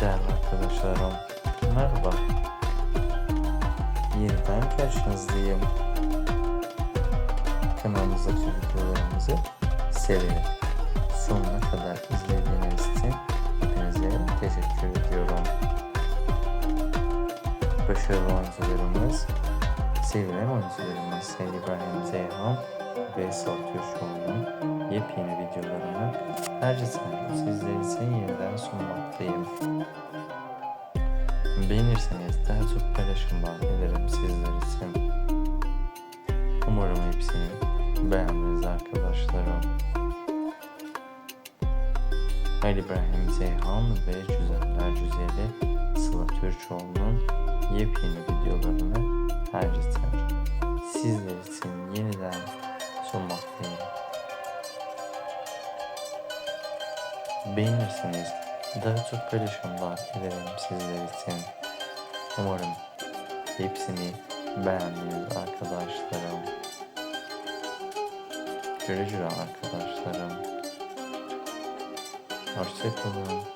Değerli arkadaşlarım, merhaba. Yeniden karşınızdayım. Kanalımızdaki videolarımızı severek sonuna kadar izlediğiniz için hepinize teşekkür ediyorum. Başarılı oyuncularımız, sevilen oyuncularımız Sayın İbrahim Zeyhan ve Sıla Türkoğlu'nun yepyeni videolarını her zaman sizler için yeniden sunmaktayım. Beğenirseniz daha çok paylaşımlar ederim sizler için. Umarım hepsini beğendiniz arkadaşlarım. Ali İbrahim Zeyhan ve Güzeller Güzeli Sıla Türkoğlu'nun yepyeni videolarını her sizler için yeniden sunmaktayım. Beğenirseniz daha çok paylaşımlar ederim sizler için. Umarım hepsini beğendiniz arkadaşlarım. Güle güle arkadaşlarım. Hoşçakalın.